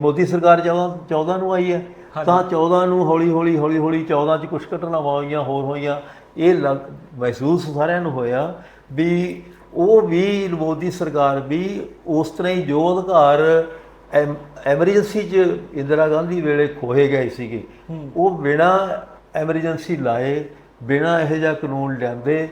ਮੋਦੀ ਸਰਕਾਰ 14 14 ਨੂੰ ਆਈ ਹੈ ਤਾਂ 14 ਨੂੰ ਹੌਲੀ ਹੌਲੀ ਹੌਲੀ ਹੌਲੀ 14 ਚ ਕੁਝ ਘਟਨਾਵਾਂ ਹੋਈਆਂ ਹੋਰ ਹੋਈਆਂ। ਇਹ ਮਹਿਸੂਸ ਸਾਰਿਆਂ ਨੂੰ ਹੋਇਆ ਵੀ ਉਹ ਵੀ ਮੋਦੀ ਸਰਕਾਰ ਵੀ ਉਸ ਤਰ੍ਹਾਂ ਹੀ ਜੋ ਅਧਿਕਾਰ ਐਮ- ਐਮਰਜੈਂਸੀ ਚ ਇੰਦਰਾ ਗਾਂਧੀ ਵੇਲੇ ਖੋਏ ਗਏ ਸੀਗੇ ਉਹ ਬਿਨਾ ਐਮਰਜੈਂਸੀ ਲਾਏ ਬਿਨਾ ਇਹੋ ਜਿਹਾ ਕਾਨੂੰਨ ਲਿਆਂਦੇ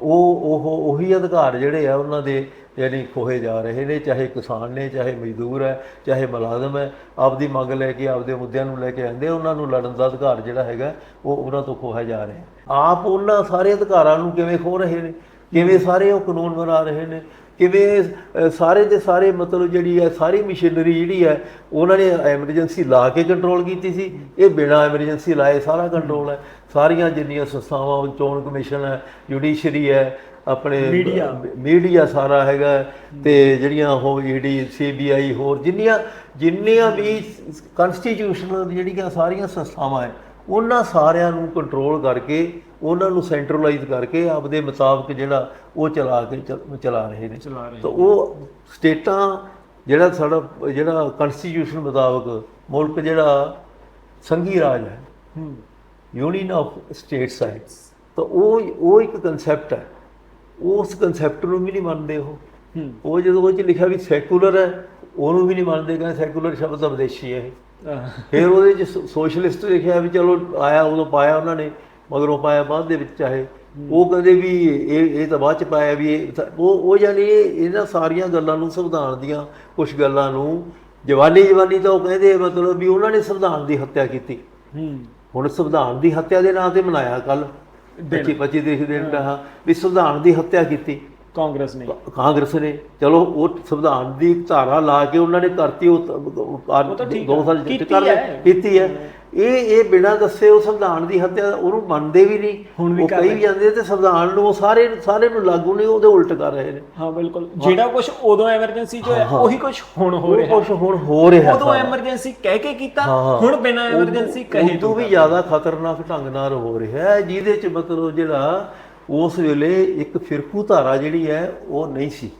ਉਹ ਉਹ, ਉਹੀ ਅਧਿਕਾਰ ਜਿਹੜੇ ਆ ਉਹਨਾਂ ਦੇ ਯਾਨੀ ਖੋਹੇ ਜਾ ਰਹੇ ਨੇ, ਚਾਹੇ ਕਿਸਾਨ ਨੇ, ਚਾਹੇ ਮਜ਼ਦੂਰ ਹੈ, ਚਾਹੇ ਮੁਲਾਜ਼ਮ ਹੈ, ਆਪਦੀ ਮੰਗ ਲੈ ਕੇ, ਆਪਦੇ ਮੁੱਦਿਆਂ ਨੂੰ ਲੈ ਕੇ ਆਉਂਦੇ, ਉਹਨਾਂ ਨੂੰ ਲੜਨ ਦਾ ਅਧਿਕਾਰ ਜਿਹੜਾ ਹੈਗਾ, ਉਹ ਉਹਨਾਂ ਤੋਂ ਖੋਹਿਆ ਜਾ ਰਿਹਾ ਆਪ ਉਹਨਾਂ ਸਾਰੇ ਅਧਿਕਾਰਾਂ ਨੂੰ ਕਿਵੇਂ ਖੋ ਰਹੇ ਨੇ? ਕਿਵੇਂ ਸਾਰੇ ਉਹ ਕਾਨੂੰਨ ਬਣਾ ਰਹੇ ਨੇ? ਕਿਵੇਂ ਅ, ਸਾਰੇ ਦੇ ਸਾਰੇ ਮਤਲਬ ਜਿਹੜੀ ਹੈ ਸਾਰੀ ਮਸ਼ੀਨਰੀ ਜਿਹੜੀ ਹੈ ਉਹਨਾਂ ਨੇ ਐਮਰਜੈਂਸੀ ਲਾ ਕੇ ਕੰਟਰੋਲ ਕੀਤੀ ਸੀ। ਇਹ ਬਿਨਾ ਐਮਰਜੈਂਸੀ ਲਾਏ ਸਾਰਾ ਕੰਟਰੋਲ ਹੈ। ਸਾਰੀਆਂ ਜਿੰਨੀਆਂ ਸੰਸਥਾਵਾਂ ਚੋਣ ਕਮਿਸ਼ਨ ਹੈ ਜੁਡੀਸ਼ਰੀ ਹੈ ਆਪਣੇ Media। ਮੀਡੀਆ ਸਾਰਾ ਹੈਗਾ ਤੇ ਜਿਹੜੀਆਂ ਉਹ ਈਡੀ ਸੀਬੀਆਈ ਹੋਰ ਜਿੰਨੀਆਂ ਜਿੰਨੀਆਂ ਵੀ ਕਨਸਟੀਟਿਊਸ਼ਨਲ ਜਿਹੜੀਆਂ ਸਾਰੀਆਂ ਸੰਸਥਾਵਾਂ ਹੈ ਉਹਨਾਂ ਸਾਰਿਆਂ ਨੂੰ ਕੰਟਰੋਲ ਕਰਕੇ ਉਹਨਾਂ ਨੂੰ ਸੈਂਟਰਲਾਈਜ਼ ਕਰਕੇ ਆਪਦੇ ਮੁਤਾਬਕ ਜਿਹੜਾ ਉਹ ਚਲਾ ਕੇ ਚੱਲ- ਰਹੇ ਨੇ। ਤਾਂ ਉਹ ਸਟੇਟਾਂ ਜਿਹੜਾ ਸਾਡਾ ਜਿਹੜਾ ਕਨਸਟੀਟਿਊਸ਼ਨ ਮੁਤਾਬਕ ਮੁਲਕ ਜਿਹੜਾ ਸੰਘੀ ਰਾਜ ਹੈ ਯੂਨੀਅਨ ਆਫ ਸਟੇਟਸ ਹੈ। ਤਾਂ ਉਹ ਉਹ ਇੱਕ ਕਨਸੈਪਟ ਹੈ। ਉਸ ਕਨਸੈਪਟ ਨੂੰ ਵੀ ਨਹੀਂ ਮੰਨਦੇ ਉਹ। ਉਹ ਜਦੋਂ ਉਹ ਚ ਲਿਖਿਆ ਵੀ ਸੈਕੂਲਰ ਹੈ ਉਹਨੂੰ ਵੀ ਨਹੀਂ ਮੰਨਦੇ ਕਹਿੰਦੇ ਸੈਕੂਲਰ ਸ਼ਬਦ ਤਾਂ ਵਿਦੇਸ਼ੀ ਹੈ ਫਿਰ ਉਹਦੇ ਚ ਸੋਸ਼ਲਿਸਟ ਲਿਖਿਆ ਵੀ ਚਲੋ ਆਇਆ ਉਦੋਂ ਪਾਇਆ ਉਹਨਾਂ ਨੇ। ਮਗਰੋਂ ਪਾਇਆ ਬਾਅਦ ਦੇ ਵਿੱਚ ਚਾਹੇ ਉਹ ਕਹਿੰਦੇ ਵੀ ਇਹ ਇਹ ਤਾਂ ਬਾਅਦ ਚ ਪਾਇਆ ਵੀ ਇਹ ਉਹ ਉਹ ਯਾਨੀ ਇਹ- ਇਹਨਾਂ ਸਾਰੀਆਂ ਗੱਲਾਂ ਨੂੰ ਸੰਵਿਧਾਨ ਦੀਆਂ ਕੁਝ ਗੱਲਾਂ ਨੂੰ ਜਵਾਨੀ ਜਵਾਨੀ ਤਾਂ ਉਹ ਕਹਿੰਦੇ ਮਤਲਬ ਵੀ ਉਹਨਾਂ ਨੇ ਸੰਵਿਧਾਨ ਦੀ ਹੱਤਿਆ ਕੀਤੀ। ਹੁਣ ਸੰਵਿਧਾਨ ਦੀ ਹੱਤਿਆ ਦੇ ਨਾਂ ਤੇ ਮਨਾਇਆ ਕੱਲ 25 25 ਦੇ ਦਿਨ ਰਹਾ ਵੀ ਸੰਵਿਧਾਨ ਦੀ ਹੱਤਿਆ ਕੀਤੀ। ਕਾਂਗਰਸ ਨੇ। ਕਾਂਗਰਸ ਨੇ। ਚਲੋ ਉਹ ਸੰਵਿਧਾਨ ਦੀ ਧਾਰਾ ਲਾ ਕੇ ਉਹਨਾਂ ਨੇ ਕਰਤੀ ਉਹ ਤਾਂ- ਉਹ ਕਰ- ਉਹ ਤਾਂ ਠੀਕ ਦੋ ਹੈ। ਸਾਲ ਜਿੱਤ ਕਰ। ਕੀਤੀ ਹੈ। ਇਹ ਇਹ ਬਿਨਾਂ ਦੱਸੇ ਉਹ ਸੰਵਿਧਾਨ ਦੀ ਹੱਤਿਆ ਉਹਨੂੰ ਮੰਨਦੇ ਵੀ ਨਹੀਂ। ਹੁਣ ਵੀ ਉਹ ਕਹੀ। ਜਾਂਦੇ ਤੇ ਸੰਵਿਧਾਨ ਨੂੰ ਸਾਰੇ ਸਾਰੇ ਨੂੰ ਲਾਗੂ ਨਹੀਂ ਉਹਦੇ ਉਲਟ ਕਰ ਰਹੇ ਨੇ। ਹਾਂ ਬਿਲਕੁਲ। ਜਿਹੜਾ ਕੁਝ ਉਦੋਂ ਐਮਰਜੈਂਸੀ ਚ ਹੋਇਆ ਉਹੀ ਕੁਝ ਹੁਣ ਹੋ ਉਹ ਰਿਹਾ। ਕੁਛ ਹੁਣ ਹੋ ਰਿਹਾ ਉਦੋਂ। ਐਮਰਜੈਂਸੀ ਕਹਿ ਕੇ ਕੀਤਾ। ਹੁਣ ਬਿਨਾਂ ਐਮਰਜੈਂਸੀ ਕਹੇ ਉਦੋਂ ਵੀ ਜ਼ਿਆਦਾ ਖਤਰਨਾਕ ਢੰਗ ਨਾਲ ਹੋ ਰਿਹਾ ਜਿਹਦੇ ਚ ਮਤਲਬ ਜਿਹੜਾ ਉਸ ਵੇਲੇ ਇੱਕ ਫਿਰਕੂ ਧਾਰਾ ਜਿਹੜੀ ਹੈ ਉਹ ਨਹੀਂ ਸੀ।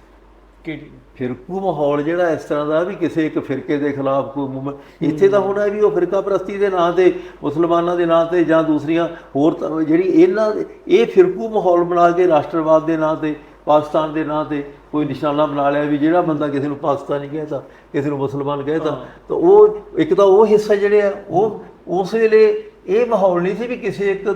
ਕਿਹੜੀ ਫਿਰਕੂ ਮਾਹੌਲ ਜਿਹੜਾ ਇਸ ਤਰ੍ਹਾਂ ਦਾ ਵੀ ਕਿਸੇ ਇੱਕ ਫਿਰਕੇ ਦੇ ਖਿਲਾਫ ਕੋਈ ਮੂਵਮੈਂਟ ਇੱਥੇ ਤਾਂ ਹੁਣ ਹੈ ਵੀ ਉਹ ਫਿਰਕਾ ਪ੍ਰਸਤੀ ਦੇ ਨਾਂ ਤੇ ਮੁਸਲਮਾਨਾਂ ਦੇ ਨਾਂ ਤੇ ਜਾਂ ਦੂਸਰੀਆਂ ਹੋਰ ਜਿਹੜੀ ਇਹਨਾਂ ਇਹ ਫਿਰਕੂ ਮਾਹੌਲ ਬਣਾ ਕੇ ਰਾਸ਼ਟਰਵਾਦ ਦੇ ਨਾਂ ਤੇ ਪਾਕਿਸਤਾਨ ਦੇ ਨਾਂ ਤੇ ਕੋਈ ਨਿਸ਼ਾਨਾ ਬਣਾ ਲਿਆ ਵੀ ਜਿਹੜਾ ਬੰਦਾ ਕਿਸੇ ਨੂੰ ਪਾਕਿਸਤਾਨੀ ਕਹਿੰਦਾ ਕਿਸੇ ਨੂੰ ਮੁਸਲਮਾਨ ਕਹਿੰਦਾ ਤਾਂ ਉਹ ਇੱਕ ਤਾਂ ਉਹ ਹਿੱਸਾ ਜਿਹੜੇ ਆ ਉਹ ਉਸ ਵੇਲੇ ਇਹ ਮਾਹੌਲ ਨਹੀਂ ਸੀ ਵੀ ਕਿਸੇ ਇੱਕ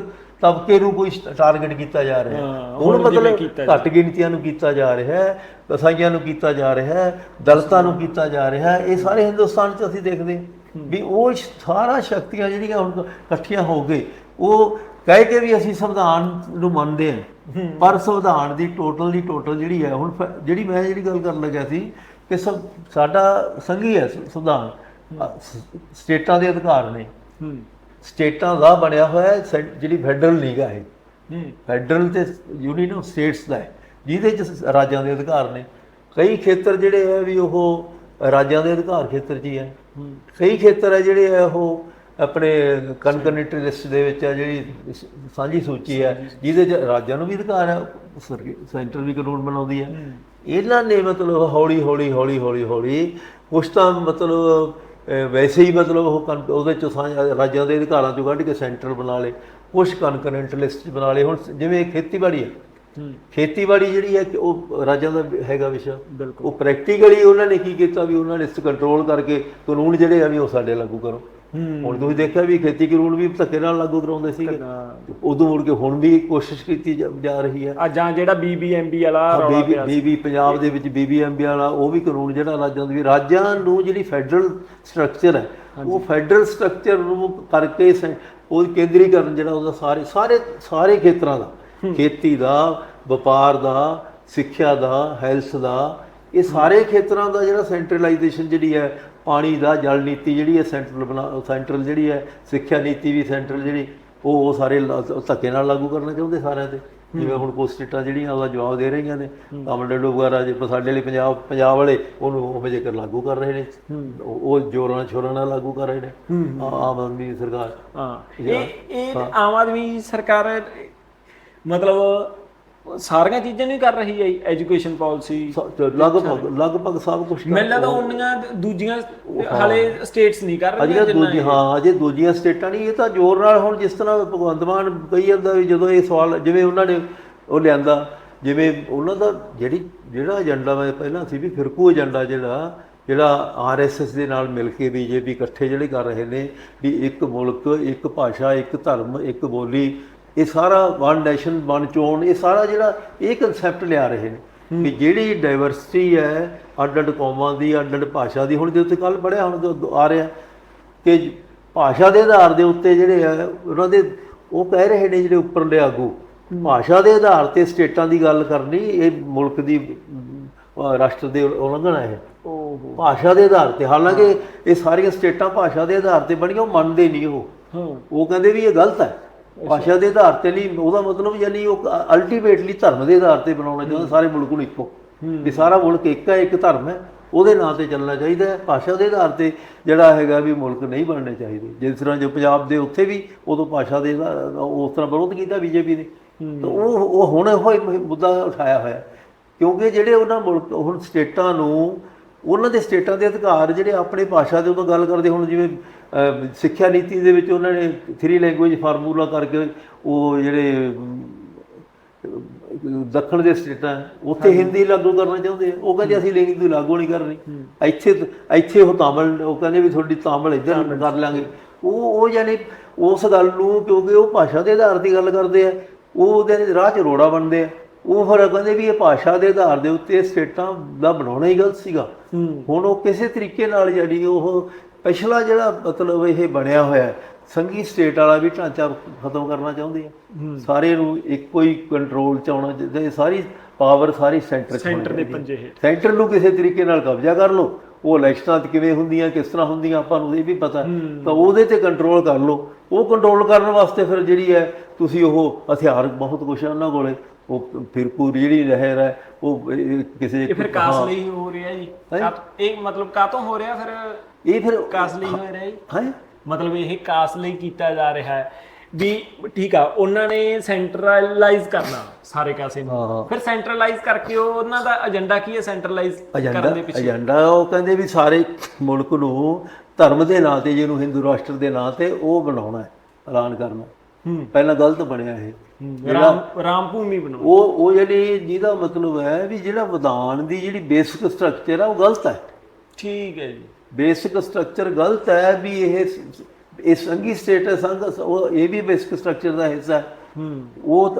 ਤਬਕੇ ਨੂੰ ਕੋਈ ਟਾਰਗੇਟ ਕੀਤਾ ਜਾ ਰਿਹਾ। ਹੁਣ ਮਤਲਬ ਘੱਟ ਗਿਣਤੀਆਂ ਨੂੰ ਕੀਤਾ ਜਾ ਰਿਹਾ ਹੈ ਕਸਾਈਆਂ ਨੂੰ ਕੀਤਾ ਜਾ ਰਿਹਾ ਹੈ ਦਲਿਤਾਂ ਨੂੰ ਕੀਤਾ ਜਾ ਰਿਹਾ ਹੈ ਇਹ ਸਾਰੇ ਹਿੰਦੁਸਤਾਨ 'ਚ ਅਸੀਂ ਦੇਖਦੇ ਵੀ ਉਹ ਸਾਰਾ ਸ਼ਕਤੀਆਂ ਜਿਹੜੀਆਂ ਹੁਣ ਇਕੱਠੀਆਂ ਹੋ ਗਏ ਉਹ ਕਹਿ ਕੇ ਵੀ ਅਸੀਂ ਸੰਵਿਧਾਨ ਨੂੰ ਮੰਨਦੇ ਹਾਂ ਪਰ ਸੰਵਿਧਾਨ ਦੀ ਟੋਟਲ ਦੀ ਟੋਟਲ ਜਿਹੜੀ ਹੈ ਹੁਣ ਜਿਹੜੀ ਮੈਂ ਜਿਹੜੀ ਗੱਲ ਕਰਨ ਲੱਗਿਆ ਸੀ ਕਿ ਸਭ ਸਾਡਾ ਸੰਘੀ ਹੈ ਸੰਵਿਧਾਨ ਸਟੇਟਾਂ ਦੇ ਅਧਿਕਾਰ ਨੇ। ਸਟੇਟਾਂ ਦਾ ਬਣਿਆ ਹੋਇਆ ਹੈ ਜਿਹੜੀ ਫੈਡਰਲ ਲੀਗ ਹੈ ਇਹ। ਫੈਡਰਲ ਤੇ ਯੂਨੀਅਨ ਆਫ ਸਟੇਟਸ ਦਾ ਹੈ ਜਿਹਦੇ ਚ ਰਾਜਾਂ ਦੇ ਅਧਿਕਾਰ ਨੇ। ਕਈ ਖੇਤਰ ਜਿਹੜੇ ਹੈ ਵੀ ਉਹ ਰਾਜਾਂ ਦੇ ਅਧਿਕਾਰ ਖੇਤਰ 'ਚ ਹੀ ਹੈ। ਕਈ ਖੇਤਰ ਹੈ ਜਿਹੜੇ ਹੈ ਉਹ ਆਪਣੇ ਕਨਕਨਿਟ ਲਿਸਟ ਦੇ ਵਿੱਚ ਹੈ ਜਿਹੜੀ ਸਾਂਝੀ ਸੂਚੀ ਹੈ ਜਿਹਦੇ 'ਚ ਰਾਜਾਂ ਨੂੰ ਵੀ ਅਧਿਕਾਰ ਹੈ ਸੈਂਟਰ ਵੀ ਕਾਨੂੰਨ ਬਣਾਉਂਦੀ ਹੈ। ਇਹਨਾਂ ਨੇ ਮਤਲਬ ਹੌਲੀ ਹੌਲੀ ਹੌਲੀ ਹੌਲੀ ਹੌਲੀ ਕੁਛ ਤਾਂ ਮਤਲਬ ਵੈਸੇ ਹੀ ਮਤਲਬ ਉਹ ਕਨ- ਉਹਦੇ ਚ ਸਾਂਝ- ਰਾਜਾਂ ਦੇ ਅਧਿਕਾਰਾਂ ਚੋਂ ਕੱਢ ਕੇ ਸੈਂਟਰ ਬਣਾ ਲਏ ਕੁਛ ਕਨਕਰੈਂਟ ਲਿਸਟ ਬਣਾ ਲਏ। ਹੁਣ ਜਿਵੇਂ ਖੇਤੀਬਾੜੀ ਹੈ ਹੂੰ। ਖੇਤੀਬਾੜੀ ਜਿਹੜੀ ਹੈ ਕਿ ਉਹ ਰਾਜਾਂ ਦਾ ਹੈਗਾ ਵਿਸ਼ਾ। ਬਿਲਕੁਲ। ਉਹ ਪ੍ਰੈਕਟੀਕਲੀ ਉਹਨਾਂ ਨੇ ਕੀ ਕੀਤਾ ਵੀ ਉਹਨਾਂ ਨੇ ਇਸ ਕੰਟਰੋਲ ਕਰਕੇ ਕਾਨੂੰਨ ਜਿਹੜੇ ਆ ਵੀ ਉਹ ਸਾਡੇ ਲਾਗੂ ਕਰੋ। ਹੁਣ ਤੁਸੀਂ ਦੇਖਿਆ ਵੀ ਖੇਤੀ ਕਾਨੂੰਨ ਵੀ ਧੱਕੇ ਨਾਲ ਲਾਗੂ ਕਰਾਉਂਦੇ ਸੀਗੇ। ਉਦੋਂ ਮੁੜ ਕੇ ਹੁਣ ਵੀ ਕੋਸ਼ਿਸ਼ ਕੀਤੀ ਜਾ- ਰਹੀ ਹੈ। ਆ ਜਾਂ ਜਿਹੜਾ ਬੀਬੀਐਮਬੀ ਵਾਲਾ ਰੌਲਾ ਪਿਆ। ਬੀਬੀ ਪੰਜਾਬ ਦੇ ਵਿੱਚ ਬੀਬੀਐਮਬੀ ਵਾਲਾ ਉਹ ਵੀ ਕਾਨੂੰਨ ਜਿਹੜਾ ਰਾਜਾਂ ਦੇ ਵੀ ਰਾਜਾਂ ਨੂੰ ਜਿਹੜੀ ਫੈਡਰਲ ਸਟਰਕਚਰ ਹੈ ਉਹ ਫੈਡਰਲ ਸਟਰਕਚਰ ਨੂੰ ਕਰਕੇ ਸੈਂ- ਉਹ ਕੇਂਦਰੀਕਰਨ ਜਿਹੜਾ ਉਹਦਾ ਸਾਰੇ ਸਾਰੇ ਸਾਰੇ ਖੇਤਰਾਂ ਦਾ ਖੇਤੀ ਦਾ ਵਪਾਰ ਦਾ ਸਿੱਖਿਆ ਦਾ ਹੈਲਥ ਦਾ ਇਹ ਸਾਰੇ ਖੇਤਰਾਂ ਦਾ ਜਿਹੜਾ ਸੈਂਟਰਲਾਈਜੇਸ਼ਨ ਜਿਹੜੀ ਹੈ ਪਾਣੀ ਦਾ ਜਲ ਨੀਤੀ ਜਿਹੜੀ ਹੈ ਸੈਂਟਰਲ ਬਣਾ ਸੈਂਟਰਲ ਜਿਹੜੀ ਹੈ ਸਿੱਖਿਆ ਨੀਤੀ ਵੀ ਸੈਂਟਰਲ ਜਿਹੜੀ ਉਹ ਉਹ ਸਾਰੇ ਧੱਕੇ ਨਾਲ ਲਾਗੂ ਕਰਨਾ ਚਾਹੁੰਦੇ ਸਾਰਿਆਂ ਤੇ। ਜਿਵੇਂ ਹੁਣ ਕੁਝ ਸਟੇਟਾਂ ਜਿਹੜੀਆਂ ਉਹਦਾ ਜਵਾਬ ਦੇ ਰਹੀਆਂ ਨੇ। ਤਾਮਿਲਨਾਡੂ ਵਗੈਰਾ ਜੇ ਸਾਡੇ ਲਈ ਪੰਜਾਬ ਪੰਜਾਬ ਵਾਲੇ ਉਹਨੂੰ ਉਹ ਜੇਕਰ ਲਾਗੂ ਕਰ ਰਹੇ ਨੇ ਉਹ ਜੋਰਾਂ ਛੋਰਾਂ ਨਾਲ ਲਾਗੂ ਕਰ ਰਹੇ ਨੇ। ਆਮ ਆਦਮੀ ਸਰਕਾਰ। ਹਾਂ। ਇਹ ਇਹ ਆਮ ਆਦਮੀ ਸਰਕਾਰ ਮਤਲਬ ਸਾਰੀਆਂ ਚੀਜ਼ਾਂ ਨਹੀਂ ਕਰ ਰਹੀ ਹੈ ਐਜੂਕੇਸ਼ਨ ਪਾਲਿਸੀ ਲਗਭਗ ਲਗਭਗ ਸਭ ਕੁਝ ਮੈਨੂੰ ਲੱਗਦਾ ਉਹਨੀਆਂ ਦੂਜੀਆਂ ਹਾਲੇ ਸਟੇਟਸ ਨਹੀਂ ਕਰ ਰਹੀਆਂ ਜਿੰਨਾ ਦੂਜੀ ਹਾਂ ਅਜੇ ਦੂਜੀਆਂ ਸਟੇਟਾਂ ਨਹੀਂ ਇਹ ਤਾਂ ਜ਼ੋਰ ਨਾਲ ਹੁਣ ਜਿਸ ਤਰ੍ਹਾਂ ਭਗਵੰਤ ਮਾਨ ਕਹੀ ਜਾਂਦਾ ਵੀ ਜਦੋਂ ਇਹ ਸਵਾਲ ਜਿਵੇਂ ਉਹਨਾਂ ਨੇ ਉਹ ਲਿਆਂਦਾ ਜਿਵੇਂ ਉਹਨਾਂ ਦਾ ਜਿਹੜੀ ਜਿਹੜਾ ਏਜੰਡਾ ਮੈਂ ਪਹਿਲਾਂ ਸੀ ਵੀ ਫਿਰਕੂ ਏਜੰਡਾ ਜਿਹੜਾ ਜਿਹੜਾ ਆਰਐਸਐਸ ਦੇ ਨਾਲ ਮਿਲ ਕੇ ਬੀਜੇਪੀ ਇਕੱਠੇ ਜਿਹੜੇ ਕਰ ਰਹੇ ਨੇ ਵੀ ਇੱਕ ਮੁਲਕ ਇੱਕ ਭਾਸ਼ਾ ਇੱਕ ਧਰਮ ਇੱਕ ਬੋਲੀ ਇਹ ਸਾਰਾ ਵਨ ਨੇਸ਼ਨ ਵਨ ਚੋਣ ਇਹ ਸਾਰਾ ਜਿਹੜਾ ਇਹ ਕਨਸੈਪਟ ਲਿਆ ਰਹੇ ਨੇ ਕਿ ਜਿਹੜੀ ਡਾਈਵਰਸਿਟੀ ਹੈ ਅੱਡ ਅੱਡ ਕੌਮਾਂ ਦੀ ਅੱਡ ਅੱਡ ਭਾਸ਼ਾ ਦੀ ਹੁਣ ਜੇ ਉੱਤੇ ਕੱਲ ਪੜਿਆ ਹੁਣ ਜੋ ਆ ਰਿਹਾ। ਕਿ ਭਾਸ਼ਾ ਦੇ ਆਧਾਰ ਦੇ ਉੱਤੇ ਜਿਹੜੇ ਆ ਉਹਨਾਂ ਦੇ ਉਹ ਕਹਿ ਰਹੇ ਨੇ ਜਿਹੜੇ ਉੱਪਰਲੇ ਆਗੂ ਭਾਸ਼ਾ ਦੇ ਆਧਾਰ ਤੇ ਸਟੇਟਾਂ ਦੀ ਗੱਲ ਕਰਨੀ ਇਹ ਮੁਲਕ ਦੀ ਰਾਸ਼ਟਰ ਦੇ ਉਲੰਘਣਾ ਹੈ। ਓਹੋ। ਭਾਸ਼ਾ ਦੇ ਆਧਾਰ ਤੇ ਹਾਲਾਂਕਿ ਇਹ ਸਾਰੀਆਂ ਸਟੇਟਾਂ ਭਾਸ਼ਾ ਦੇ ਆਧਾਰ ਤੇ ਬਣੀਆਂ ਉਹ ਮੰਨਦੇ ਨਹੀਂ ਉਹ। ਉਹ ਕਹਿੰਦੇ ਵੀ ਇਹ ਗਲਤ ਹੈ। ਭਾਸ਼ਾ ਦੇ ਆਧਾਰ ਤੇ ਨਹੀਂ ਉਹਦਾ ਮਤਲਬ ਯਾਨੀ ਉਹ ਅਲਟੀਮੇਟਲੀ ਧਰਮ ਦੇ ਆਧਾਰ ਤੇ ਬਣਾਉਣਾ ਚਾਹੁੰਦਾ ਸਾਰੇ ਮੁਲਕ ਨੂੰ ਇੱਕੋ। ਵੀ ਸਾਰਾ ਮੁਲਕ ਇੱਕ ਹੈ ਇੱਕ ਧਰਮ ਹੈ ਉਹਦੇ ਨਾਂ ਤੇ ਚੱਲਣਾ ਚਾਹੀਦਾ ਹੈ। ਭਾਸ਼ਾ ਦੇ ਆਧਾਰ ਤੇ ਜਿਹੜਾ ਹੈਗਾ ਵੀ ਮੁਲਕ ਨਹੀਂ ਬਣਨੇ ਚਾਹੀਦੇ। ਜਿਸ ਤਰ੍ਹਾਂ ਜੋ ਪੰਜਾਬ ਦੇ ਉੱਥੇ ਵੀ ਉਦੋਂ ਭਾਸ਼ਾ ਦੇ ਉਸ ਤਰ੍ਹਾਂ ਵਿਰੋਧ ਕੀਤਾ ਬੀਜੇਪੀ ਨੇ। ਤਾਂ ਉਹ ਉਹ ਹੁਣ ਉਹ ਹੀ ਮੁੱਦਾ ਉਠਾਇਆ ਹੋਇਆ। ਕਿਉਂਕਿ ਜਿਹੜੇ ਉਹਨਾਂ ਮੁਲਕ ਹੁਣ ਸਟੇਟਾਂ ਨੂੰ ਉਹਨਾਂ ਦੇ ਸਟੇਟਾਂ ਦੇ ਅਧਿਕਾਰ ਜਿਹੜੇ ਆਪਣੇ ਭਾਸ਼ਾ ਦੇ ਉਦੋਂ ਗੱਲ ਕਰਦੇ ਹੁਣ ਜਿਵੇਂ ਸਿੱਖਿਆ ਨੀਤੀ ਦੇ ਵਿੱਚ ਉਹਨਾਂ ਨੇ ਥਰੀ ਲੈਂਗੁਏਜ ਫਾਰਮੂਲਾ ਕਰਕੇ ਉਹ ਜਿਹੜੇ ਦੱਖਣ ਦੇ ਸਟੇਟਾਂ ਉੱਥੇ ਹਿੰਦੀ ਲਾਗੂ ਕਰਨਾ ਚਾਹੁੰਦੇ ਆ। ਉਹ ਕਹਿੰਦੇ ਅਸੀਂ ਹਿੰਦੀ ਲਾਗੂ ਨਹੀਂ ਕਰਨੀ ਇੱਥੇ ਇੱਥੇ ਉਹ ਤਾਮਿਲ ਉਹ ਕਹਿੰਦੇ ਵੀ ਤੁਹਾਡੀ ਤਾਮਿਲ ਇੱਧਰ ਕਰ ਲਾਂਗੇ। ਉਹ ਉਹ ਯਾਨੀ ਉਸ ਗੱਲ ਨੂੰ ਕਿਉਂਕਿ ਉਹ ਭਾਸ਼ਾ ਦੇ ਆਧਾਰ ਤੇ ਗੱਲ ਕਰਦੇ ਆ ਉਹ ਉਹਦੇ ਰਾਹ 'ਚ ਰੋੜਾ ਬਣਦੇ ਆ। ਉਹ ਫਿਰ ਕਹਿੰਦੇ ਵੀ ਇਹ ਭਾਸ਼ਾ ਦੇ ਆਧਾਰ ਦੇ ਉੱਤੇ ਸਟੇਟਾਂ ਦਾ ਬਣਾਉਣਾ ਹੀ ਗਲਤ ਸੀਗਾ। ਹੁਣ ਉਹ ਕਿਸੇ ਤਰੀਕੇ ਨਾਲ ਜਿਹੜੀ ਉਹ ਪਿਛਲਾ ਜਿਹੜਾ ਮਤਲਬ ਇਹ ਬਣਿਆ ਹੋਇਆ ਸੰਘੀ ਸਟੇਟ ਵਾਲਾ ਵੀ ਢਾਂਚਾ ਖਤਮ ਕਰਨਾ ਚਾਹੁੰਦੇ ਆ। ਸਾਰੇ ਨੂੰ ਇੱਕੋ ਹੀ ਕੰਟਰੋਲ ਚ ਆਉਣਾ ਇਹ ਸਾਰੀ ਪਾਵਰ ਸਾਰੀ ਸੈਂਟਰ ਚ ਸੈਂਟਰ ਦੇ ਪੰਜੇ ਹੇਠ। ਸੈਂਟਰ ਨੂੰ ਕਿਸੇ ਤਰੀਕੇ ਨਾਲ ਕਬਜ਼ਾ ਕਰ ਲਓ। ਉਹ ਇਲੈਕਸ਼ਨਾਂ ਤੇ ਕਿਵੇਂ ਹੁੰਦੀਆਂ ਕਿਸ ਤਰ੍ਹਾਂ ਹੁੰਦੀਆਂ ਆਪਾਂ ਨੂੰ ਇਹ ਵੀ ਪਤਾ। ਤਾਂ ਉਹਦੇ ਤੇ ਕੰਟਰੋਲ ਕਰ ਲਓ। ਉਹ ਕੰਟਰੋਲ ਕਰਨ ਵਾਸਤੇ ਫਿਰ ਜਿਹੜੀ ਹੈ ਤੁਸੀਂ ਉਹ ਹਥਿਆਰ ਬਹੁਤ ਕੁਛ ਹੈ ਉਹਨਾਂ ਕੋਲੇ। ਉਹ ਫਿਰਕੂ ਜਿਹੜੀ ਲਹਿਰ ਹੈ ਉਹ ਕਿਸੇ ਇਹ ਫਿਰ ਕਾਸ ਲਈ ਹੋ ਰਿਹਾ ਜੀ। ਇਹ ਮਤਲਬ ਕਾਤੋਂ ਹੋ ਰਿਹਾ ਫਿਰ? ਇਹ ਫਿਰ ਕਾਸ ਲਈ ਹੋ ਰਿਹਾ ਜੀ। ਹੈ? ਮਤਲਬ ਇਹ ਕਾਸ ਲਈ ਕੀਤਾ ਜਾ ਰਿਹਾ ਹੈ ਵੀ ਠੀਕ ਆ ਉਹਨਾਂ ਨੇ ਸੈਂਟਰਲਾਈਜ਼ ਕਰਨਾ ਸਾਰੇ ਕਾਸੇ ਨੂੰ। ਫਿਰ ਸੈਂਟਰਲਾਈਜ਼ ਕਰਕੇ ਉਹ ਉਹਨਾਂ ਦਾ ਏਜੰਡਾ ਕੀ ਹੈ ਸੈਂਟਰਲਾਈਜ਼ ਕਰਨ ਦੇ ਪਿੱਛੇ? ਏਜੰਡਾ ਉਹ ਕਹਿੰਦੇ ਵੀ ਸਾਰੇ ਮੁਲਕ ਨੂੰ ਧਰਮ ਦੇ ਨਾਂ ਤੇ ਜਿਹਨੂੰ ਹਿੰਦੂ ਰਾਸ਼ਟਰ ਦੇ ਨਾਂ ਤੇ ਉਹ ਬਣਾਉਣਾ ਹੈ ਐਲਾਨ ਕਰਨਾ। ਪਹਿਲਾਂ ਗਲਤ ਬਣਿਆ ਇਹ। ਰਾਮ ਰਾਮ ਭੂਮੀ ਬਣਾਉ ਉਹ ਉਹ ਜਿਹੜੀ ਜਿਹਦਾ ਮਤਲਬ ਹੈ ਵੀ ਜਿਹੜਾ ਵਿਧਾਨ ਦੀ ਜਿਹੜੀ ਬੇਸਿਕ ਸਟਰਕਚਰ ਹੈ ਉਹ ਗਲਤ ਹੈ। ਠੀਕ ਹੈ ਜੀ। ਬੇਸਿਕ ਸਟਰਕਚਰ ਗਲਤ ਹੈ ਵੀ ਇਹ ਇਹ ਸੰਗੀ ਸਟੇਟਸ ਸੰਗ ਉਹ ਇਹ ਵੀ ਬੇਸਿਕ ਸਟਰਕਚਰ ਦਾ ਹਿੱਸਾ ਹੈ। ਉਹ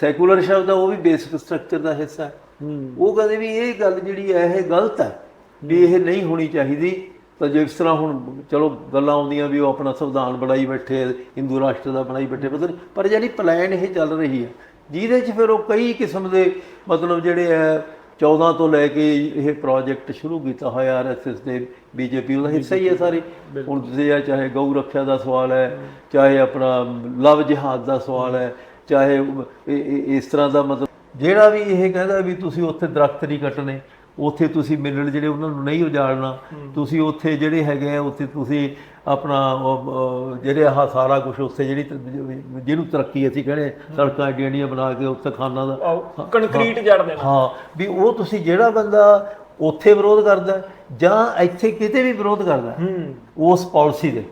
ਸੈਕੂਲਰ ਸ਼ਬਦ ਉਹ ਵੀ ਬੇਸਿਕ ਸਟਰਕਚਰ ਦਾ ਹਿੱਸਾ ਹੈ। ਹੂੰ। ਉਹ ਕਹਿੰਦੇ ਵੀ ਇਹ ਗੱਲ ਜਿਹੜੀ ਹੈ ਇਹ ਗਲਤ ਹੈ ਵੀ ਇਹ ਨਹੀਂ ਹੋਣੀ ਚਾਹੀਦੀ। ਤਾਂ ਜਿਸ ਤਰ੍ਹਾਂ ਹੁਣ ਚਲੋ ਗੱਲਾਂ ਆਉਂਦੀਆਂ ਵੀ ਉਹ ਆਪਣਾ ਸੰਵਿਧਾਨ ਬਣਾਈ ਬੈਠੇ ਹਿੰਦੂ ਰਾਸ਼ਟਰ ਦਾ ਬਣਾਈ ਬੈਠੇ ਪਤਾ ਨਹੀਂ ਪਰ ਜਿਹੜੀ ਪਲਾਨ ਇਹ ਚੱਲ ਰਹੀ ਹੈ। ਜਿਹਦੇ 'ਚ ਫਿਰ ਉਹ ਕਈ ਕਿਸਮ ਦੇ ਮਤਲਬ ਜਿਹੜੇ ਹੈ 14 ਤੋਂ ਲੈ ਕੇ ਇਹ ਪ੍ਰੋਜੈਕਟ ਸ਼ੁਰੂ ਕੀਤਾ ਹੋਇਆ ਆਰਐਸਐਸ ਦੇ ਬੀਜੇਪੀ ਉਹਦਾ ਹਿੱਸਾ ਹੀ ਹੈ ਸਾਰੇ। ਹੁਣ ਤੁਸੀਂ ਇਹ ਚਾਹੇ ਗਊ ਰੱਖਿਆ ਦਾ ਸਵਾਲ ਹੈ ਚਾਹੇ ਆਪਣਾ ਲਵ ਜਿਹਾਦ ਦਾ ਸਵਾਲ ਹੈ ਚਾਹੇ ਇਸ ਤਰ੍ਹਾਂ ਦਾ ਮਤਲਬ। ਜਿਹੜਾ ਵੀ ਇਹ ਕਹਿੰਦਾ ਵੀ ਤੁਸੀਂ ਉੱਥੇ ਦਰਖਤ ਨਹੀਂ ਕੱਟਣੇ ਉੱਥੇ ਤੁਸੀਂ ਮਿਨਰਲ ਜਿਹੜੇ ਉਹਨਾਂ ਨੂੰ ਨਹੀਂ ਉਜਾੜਨਾ ਤੁਸੀਂ ਉੱਥੇ ਜਿਹੜੇ ਹੈਗੇ ਆ ਉੱਥੇ ਤੁਸੀਂ ਆਪਣਾ ਜਿਹੜੇ ਆਹ ਸਾਰਾ ਕੁਝ ਉੱਥੇ ਜਿਹੜੀ ਜਿਹਨੂੰ ਤਰੱਕੀ ਅਸੀਂ ਕਹਿੰਦੇ ਸੜਕਾਂ ਏਡੀਆਂ ਬਣਾ ਕੇ ਉੱਥੇ ਖਾਨਾ ਦਾ। ਕੰਕਰੀਟ ਜੜ ਦੇਣਾ ਹਾਂ ਵੀ ਉਹ ਤੁਸੀਂ ਜਿਹੜਾ ਬੰਦਾ ਉੱਥੇ ਵਿਰੋਧ ਕਰਦਾ ਜਾਂ ਇੱਥੇ ਕਿਤੇ ਵੀ ਵਿਰੋਧ ਕਰਦਾ ਉਸ ਪਾਲਿਸੀ ਦੇ।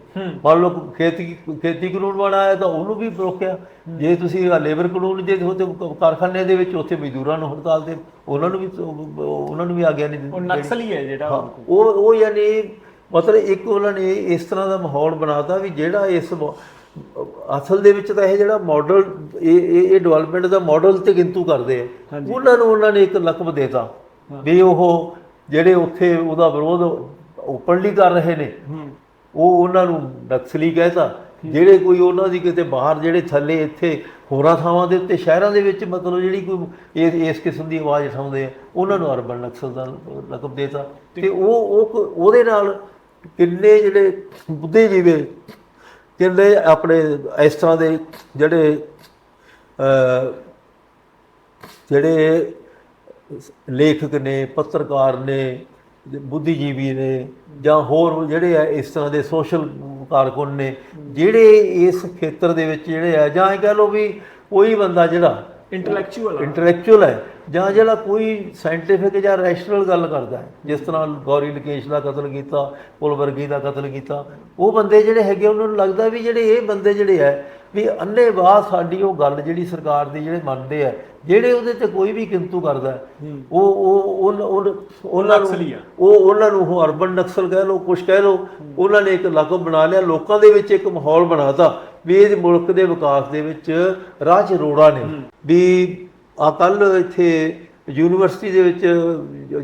ਮੰਨ ਲਓ ਖੇਤੀ ਖੇਤੀ ਕਾਨੂੰਨ ਬਣਾਇਆ ਤਾਂ ਉਹਨੂੰ ਵੀ ਰੋਕਿਆ। ਜੇ ਤੁਸੀਂ ਲੇਬਰ ਕਾਨੂੰਨ ਜੇ ਉੱਥੇ ਕਾਰਖਾਨੇ ਦੇ ਵਿੱਚ ਉੱਥੇ ਮਜ਼ਦੂਰਾਂ ਨੂੰ ਹੜਤਾਲ ਤੇ ਉਹਨਾਂ ਨੂੰ ਵੀ ਉਹਨਾਂ ਨੂੰ ਵੀ ਆ ਗਿਆ ਨਹੀਂ ਉਹ ਨਕਸਲੀ ਹੈ ਜਿਹੜਾ ਉਹ ਉਹ ਯਾਨੀ ਮਤਲਬ ਇੱਕ ਉਹਨਾਂ ਨੇ ਇਸ ਤਰ੍ਹਾਂ ਦਾ ਮਾਹੌਲ ਬਣਾਤਾ ਵੀ ਜਿਹੜਾ ਇਸ ਅਸਲ ਦੇ ਵਿੱਚ ਤਾਂ ਇਹ ਜਿਹੜਾ ਮਾਡਲ ਇਹ ਇਹ ਇਹ ਡਿਵੈਲਪਮੈਂਟ ਦਾ ਮਾਡਲ ਤੇ ਗਿੰਤੂ ਕਰਦੇ ਆ। ਉਹਨਾਂ ਨੂੰ ਉਹਨਾਂ ਨੇ ਇੱਕ ਲਕਬ ਦੇਤਾ। ਵੀ ਉਹ ਜਿਹੜੇ ਉੱਥੇ ਉਹਦਾ ਵਿਰੋਧ ਓਪਨਲੀ ਕਰ ਰਹੇ ਨੇ ਉਹ ਉਹਨਾਂ ਨੂੰ ਨਕਸਲੀ ਕਹਿਤਾ। ਜਿਹੜੇ ਕੋਈ ਉਹਨਾਂ ਦੀ ਕਿਤੇ ਬਾਹਰ ਜਿਹੜੇ ਥੱਲੇ ਇੱਥੇ ਹੋਰਾਂ ਥਾਵਾਂ ਦੇ ਉੱਤੇ ਸ਼ਹਿਰਾਂ ਦੇ ਵਿੱਚ ਮਤਲਬ ਜਿਹੜੀ ਕੋਈ ਇਸ ਇਸ ਕਿਸਮ ਦੀ ਆਵਾਜ਼ ਉਠਾਉਂਦੇ ਆ ਉਹਨਾਂ ਨੂੰ ਅਰਬਨ ਨਕਸਲ ਦਾ ਲਕਬ ਦੇਤਾ। ਤੇ ਉਹ ਉਹ ਉਹਦੇ ਨਾਲ ਕਿੰਨੇ ਜਿਹੜੇ ਬੁੱਧੀਜੀਵੀ ਕਿੰਨੇ ਆਪਣੇ ਇਸ ਤਰ੍ਹਾਂ ਦੇ ਜਿਹੜੇ ਜਿਹੜੇ ਲੇਖਕ ਨੇ ਪੱਤਰਕਾਰ ਨੇ ਬੁੱਧੀਜੀਵੀ ਨੇ ਜਾਂ ਹੋਰ ਜਿਹੜੇ ਆ ਇਸ ਤਰ੍ਹਾਂ ਦੇ ਸੋਸ਼ਲ ਕਾਰਕੁਨ ਨੇ ਜਿਹੜੇ ਇਸ ਖੇਤਰ ਦੇ ਵਿੱਚ ਜਿਹੜੇ ਆ ਜਾਂ ਇਹ ਕਹਿ ਲਓ ਵੀ ਕੋਈ ਬੰਦਾ ਜਿਹੜਾ ਇੰਟੈਲੈਕਚੁਅਲ ਇੰਟੈਲੈਕਚੁਅਲ ਹੈ ਜਾਂ ਜਿਹੜਾ ਕੋਈ ਸਾਇੰਟੀਫਿਕ ਜਾਂ ਰੈਸ਼ਨਲ ਗੱਲ ਕਰਦਾ ਹੈ ਜਿਸ ਤਰ੍ਹਾਂ ਗੌਰੀ ਲਕੇਸ਼ ਦਾ ਕਤਲ ਕੀਤਾ ਪੁਲਵਰਗੀ ਦਾ ਕਤਲ ਕੀਤਾ ਉਹ ਬੰਦੇ ਜਿਹੜੇ ਹੈਗੇ ਉਹਨਾਂ ਨੂੰ ਲੱਗਦਾ ਵੀ ਜਿਹੜੇ ਇਹ ਬੰਦੇ ਜਿਹੜੇ ਹੈ ਵੀ ਅੰਨੇਵਾਹ ਸਾਡੀ ਉਹ ਗੱਲ ਜਿਹੜੀ ਸਰਕਾਰ ਦੀ ਜਿਹੜੇ ਮੰਨਦੇ ਆ ਜਿਹੜੇ ਉਹਦੇ ਤੇ ਕੋਈ ਵੀ ਕਿੰਤੂ ਕਰਦਾ ਉਹ ਉਹ ਉਹ- ਉਹ- ਉਹਨਾਂ ਨੂੰ। ਉਹ ਉਹਨਾਂ ਨੂੰ ਉਹ ਅਰਬਨ ਨਕਸਲ ਕਹਿ ਲਓ ਕੁਛ ਕਹਿ ਲਓ ਉਹਨਾਂ ਨੇ ਇੱਕ ਲਕਬ ਬਣਾ ਲਿਆ ਲੋਕਾਂ ਦੇ ਵਿੱਚ ਇੱਕ ਮਾਹੌਲ ਬਣਾਤਾ ਵੀ ਇਹ ਮੁਲਕ ਦੇ ਵਿਕਾਸ ਦੇ ਵਿੱਚ ਰਾਹ 'ਚ ਰੋੜਾ ਨੇ ਵੀ ਆ ਕੱਲ ਇੱਥੇ ਯੂਨੀਵਰਸਿਟੀ ਦੇ ਵਿੱਚ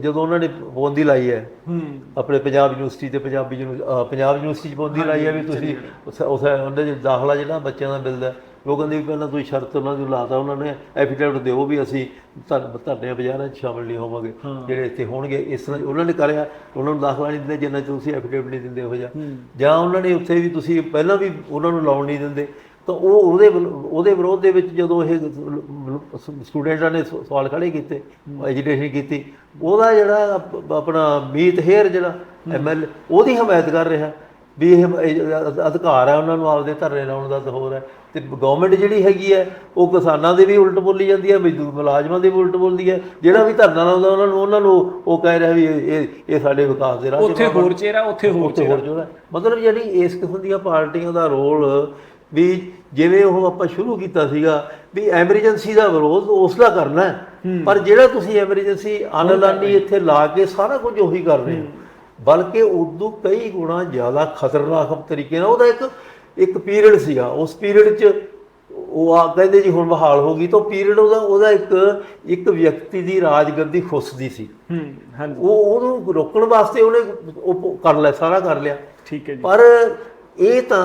ਜਦੋਂ ਉਹਨਾਂ ਨੇ ਪਾਬੰਦੀ ਲਾਈ ਹੈ ਹੂੰ। ਆਪਣੇ ਪੰਜਾਬ ਯੂਨੀਵਰਸਿਟੀ ਤੇ ਪੰਜਾਬੀ ਯੂਨੀ- ਅਹ ਪੰਜਾਬ ਯੂਨੀਵਰਸਿਟੀ 'ਚ ਪਾਬੰਦੀ ਲਾਈ ਹੈ ਵੀ ਤੁਸੀਂ ਉਸ ਉਹਦੇ 'ਚ ਦਾਖਲਾ ਜਿਹੜਾ ਬੱਚਿਆਂ ਦਾ ਮਿਲਦਾ ਉਹ ਕਹਿੰਦੇ ਵੀ ਪਹਿਲਾਂ ਤੁਸੀਂ ਸ਼ਰਤ ਉਹਨਾਂ ਨੂੰ ਲਾਤਾ ਉਹਨਾਂ ਨੇ ਐਫੀਡੇਵਿਟ ਦਿਓ ਵੀ ਅਸੀਂ ਤੁਹਾਡੇ ਤੁਹਾਡੇ ਬਾਜ਼ਾਰਾਂ 'ਚ ਸ਼ਾਮਲ ਨਹੀਂ ਹੋਵਾਂਗੇ। ਜਿਹੜੇ ਇੱਥੇ ਹੋਣਗੇ ਇਸ ਤਰ੍ਹਾਂ ਉਹਨਾਂ ਨੇ ਕਰਿਆ ਉਹਨਾਂ ਨੂੰ ਦਾਖਲਾ ਨਹੀਂ ਦਿੰਦੇ ਜਿੰਨਾ ਚਿਰ ਤੁਸੀਂ ਐਫੀਡੇਵਿਟ ਨਹੀਂ ਦਿੰਦੇ ਹੋ। ਜਾ ਜਾਂ ਉਹਨਾਂ ਨੇ ਉੱਥੇ ਵੀ ਤੁਸੀਂ ਪਹਿਲਾਂ ਵੀ ਉਹਨਾਂ ਨੂੰ ਲਾਉਣ ਨਹੀਂ ਦਿੰਦੇ। ਤਾਂ ਉਹ ਉਹਦੇ ਉਹਦੇ ਵਿਰੋਧ ਦੇ ਵਿੱਚ ਜਦੋਂ ਇਹ ਸਟੂਡੈਂਟਾਂ ਨੇ ਸਵਾਲ ਖੜੇ ਕੀਤੇ ਐਜੀਟੇਸ਼ਨ ਕੀਤੀ ਉਹਦਾ ਜਿਹੜਾ ਆਪ- ਆਪਣਾ ਮੀਤ ਹੇਰ ਜਿਹੜਾ ਐਮਐਲ ਉਹਦੀ ਹਮਾਇਤ ਕਰ ਰਿਹਾ ਵੀ ਇਹ ਇਹ ਅਧ- ਅਧਿਕਾਰ ਹੈ ਉਹਨਾਂ ਨੂੰ ਆਪਦੇ ਧਰਨੇ ਲਾਉਣ ਦਾ ਹੋਰ ਹੈ। ਤੇ ਗਵਰਨਮੈਂਟ ਜਿਹੜੀ ਹੈਗੀ ਹੈ ਉਹ ਕਿਸਾਨਾਂ ਦੇ ਵੀ ਉਲਟ ਬੋਲੀ ਜਾਂਦੀ ਹੈ ਮਜ਼ਦੂਰ ਮੁਲਾਜ਼ਮਾਂ ਦੇ ਵੀ ਉਲਟ ਬੋਲਦੀ ਹੈ ਜਿਹੜਾ ਵੀ ਧਰਨਾ ਲਾਉਂਦਾ ਉਹਨਾਂ ਨੂੰ ਉਹਨਾਂ ਨੂੰ ਉਹ ਕਹਿ ਰਿਹਾ ਵੀ ਇਹ ਇਹ- ਸਾਡੇ ਵਿਕਾਸ ਦੇ ਰਾਹ ਉੱਥੇ ਹੋਰ ਚਿਹਰਾ ਉੱਥੇ ਹੋਰ ਉੱਥੇ ਹੋਰ ਜੋੜਾ ਮਤਲਬ ਜਿਹੜੀ ਇਸ ਕਿਸਮ ਦੀਆਂ ਪਾਰਟੀਆਂ ਦਾ ਰੋਲ ਵੀ ਜਿਵੇਂ ਉਹ ਆਪਾਂ ਸ਼ੁਰੂ ਕੀਤਾ ਸੀਗਾ ਵੀ ਐਮਰਜੈਂਸੀ ਦਾ ਵਿਰੋਧ ਉਸ ਦਾ ਕਰਨਾ ਪਰ ਜਿਹੜਾ ਤੁਸੀਂ ਐਮਰਜੈਂਸੀ ਅਨਲਾਨੀ ਇੱਥੇ ਲਾ ਕੇ ਸਾਰਾ ਕੁਝ ਉਹੀ ਕਰ ਰਹੇ ਹੋ। ਬਲਕਿ ਉਦੋਂ ਕਈ ਗੁਣਾ ਜ਼ਿਆਦਾ ਖਤਰਨਾਕ ਤਰੀਕੇ ਨਾਲ ਉਹਦਾ ਇੱਕ ਇੱਕ ਪੀਰੀਅਡ ਸੀਗਾ। ਉਸ ਪੀਰੀਅਡ 'ਚ ਉਹ ਆ ਕਹਿੰਦੇ ਜੀ ਹੁਣ ਬਹਾਲ ਹੋ ਗਈ ਤਾਂ ਪੀਰੀਅਡ ਉਹਦਾ ਉਹਦਾ ਇੱਕ ਇੱਕ ਵਿਅਕਤੀ ਦੀ ਰਾਜਗੱਦੀ ਖੁੱਸਦੀ ਸੀ। ਹੂੰ ਹਾਂਜੀ। ਉਹ ਉਹਨੂੰ ਰੋਕਣ ਵਾਸਤੇ ਉਹਨੇ ਉਹ ਕਰ ਲਿਆ ਸਾਰਾ ਕਰ ਲਿਆ। ਠੀਕ ਹੈ ਜੀ। ਪਰ ਇਹ ਤਾਂ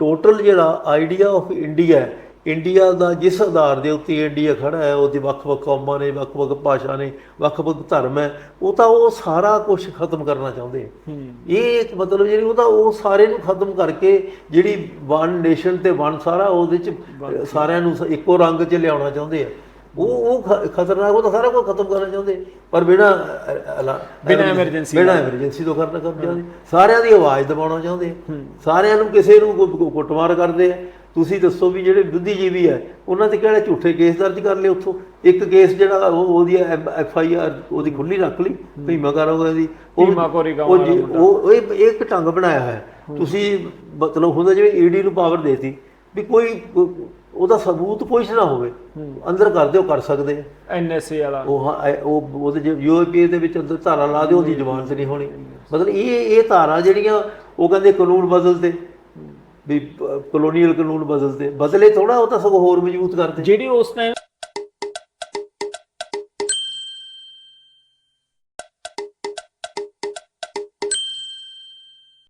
ਟੋਟਲ ਜਿਹੜਾ ਆਈਡੀਆ ਆਫ ਇੰਡੀਆ ਹੈ ਇੰਡੀਆ ਦਾ ਜਿਸ ਆਧਾਰ ਦੇ ਉੱਤੇ ਇੰਡੀਆ ਖੜਾ ਹੈ ਉਹਦੇ ਵੱਖ-ਵੱਖ ਕੌਮਾਂ ਨੇ ਵੱਖ-ਵੱਖ ਭਾਸ਼ਾ ਨੇ ਵੱਖ-ਵੱਖ ਧਰਮ ਹੈ ਉਹ ਤਾਂ ਉਹ ਸਾਰਾ ਕੁਝ ਖਤਮ ਕਰਨਾ ਚਾਹੁੰਦੇ ਹੈ ਹੂੰ। ਇਹ ਇੱਕ ਮਤਲਬ ਜਿਹੜੀ ਉਹ ਤਾਂ ਉਹ ਸਾਰੇ ਨੂੰ ਖਤਮ ਕਰਕੇ ਜਿਹੜੀ ਵਨ ਨੇਸ਼ਨ ਤੇ ਵਨ ਸਾਰਾ ਉਹਦੇ ਚ ਸਾਰਿਆਂ ਨੂੰ ਇੱਕੋ ਰੰਗ 'ਚ ਲਿਆਉਣਾ ਚਾਹੁੰਦੇ ਆ। ਉਹ ਉਹ ਖਤਰਨਾਕ ਉਹ ਤਾਂ ਸਾਰਾ ਕੁਝ ਖਤਮ ਕਰਨਾ ਚਾਹੁੰਦੇ। ਪਰ ਬਿਨਾ ਬਿਨਾਂ emergency ਬਿਨਾ ਐਮਰਜੈਂਸੀ ਤੋਂ ਕਰਨਾ ਕਰਨਾ ਚਾਹੁੰਦੇ। ਸਾਰਿਆਂ ਦੀ ਆਵਾਜ਼ ਦਬਾਉਣਾ ਚਾਹੁੰਦੇ। ਆ ਸਾਰਿਆਂ ਨੂੰ ਕਿਸੇ ਨੂੰ ਕੁੱਟਮਾਰ ਕਰਦੇ ਆ। ਤੁਸੀਂ ਦੱਸੋ ਵੀ ਜਿਹੜੇ ਬੁੱਧੀਜੀਵੀ ਹੈ ਉਹਨਾਂ ਤੇ ਕਿਹੜੇ ਝੂਠੇ ਕੇਸ ਦਰਜ ਕਰ ਲਏ ਉੱਥੋਂ? ਇੱਕ ਕੇਸ ਜਿਹੜਾ ਉਹ ਉਹਦੀ ਐਫ ਆਈ ਆਰ ਉਹਦੀ ਖੁੱਲੀ ਰੱਖ ਲਈ ਭੀਮਾ ਕਰਾਂਗਾ ਦੀ। ਉਹ। ਉਹ ਇੱਕ ਢੰਗ ਬਣਾਇਆ ਹੈ। ਤੁਸੀਂ ਮਤਲਬ ਹੁੰਦਾ ਜਿਵੇਂ ਈਡੀ ਨੂੰ ਪਾਵਰ ਦੇਤੀ। ਵੀ ਕੋਈ ਉਹਦਾ ਸਬੂਤ ਕੁਝ ਨਾ ਹੋਵੇ। ਅੰਦਰ ਕਰ ਦਿਓ ਕਰ ਸਕਦੇ ਐਨਐਸਏ ਵਾਲਾ। ਉਹ ਉਹ ਉਹਦੇ ਯੂਏਪੀ ਦੇ ਵਿੱਚ ਅੰਦਰ ਧਾਰਾ ਲਾ ਦਿਓ ਉਹਦੀ ਜ਼ਮਾਨਤ ਨਹੀਂ ਹੋਣੀ। ਮਤਲਬ ਇਹ ਇਹ ਧਾਰਾ ਜਿਹੜੀਆਂ ਉਹ ਕਹਿੰਦੇ ਕਾਨੂੰਨ ਬਦਲਦੇ ਵੀ ਕਲੋਨੀਅਲ ਕਾਨੂੰਨ ਬਦਲਦੇ ਬਦਲੇ ਥੋੜਾ ਉਹ ਤਾਂ ਸਗੋਂ ਹੋਰ ਮਜ਼ਬੂਤ ਕਰਦੇ ਜਿਹੜੀ ਉਸ ਟਾਈਮ